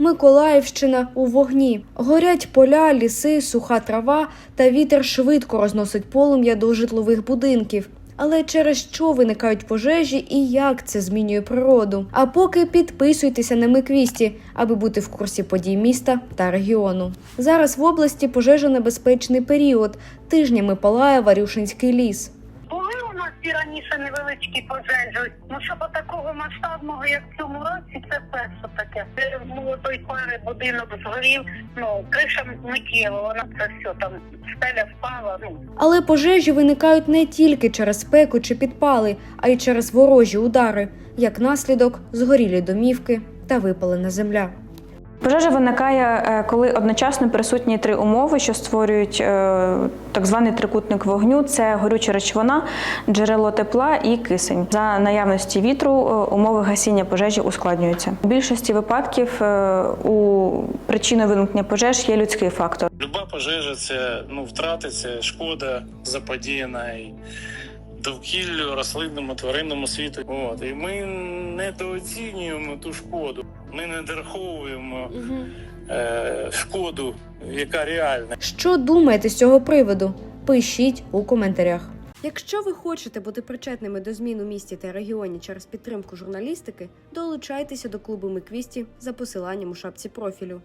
Миколаївщина у вогні. Горять поля, ліси, суха трава та вітер швидко розносить полум'я до житлових будинків. Але через що виникають пожежі і як це змінює природу? А поки підписуйтеся на Миквісті, аби бути в курсі подій міста та регіону. Зараз в області пожежонебезпечний період. Тижнями палає Варюшинський ліс. І раніше невеличкі пожежі. Ну щоб такого масштабного, як в цьому році, це перше таке. Ну, той пари будинок згорів, ну криша миттєво, вона це все там стеля впала. Ну Але пожежі виникають не тільки через спеку чи підпали, а й через ворожі удари. Як наслідок, згорілі домівки та випалена земля. Пожежа виникає, е, коли одночасно присутні три умови, що створюють е, так званий трикутник вогню: це горюча речовина, джерело тепла і кисень. За наявності вітру е, умови гасіння пожежі ускладнюються. У більшості випадків у причиною виникнення пожеж є людський фактор. Люба пожежа це ну, втрати, це шкода заподіяна довкіллю, рослинному, тваринному світу. От. І ми недооцінюємо ту шкоду. Ми не дораховуємо е, шкоду, яка реальна. Що думаєте з цього приводу? Пишіть у коментарях. Якщо ви хочете бути причетними до змін у місті та регіоні через підтримку журналістики, долучайтеся до клубу Миквісті за посиланням у шапці профілю.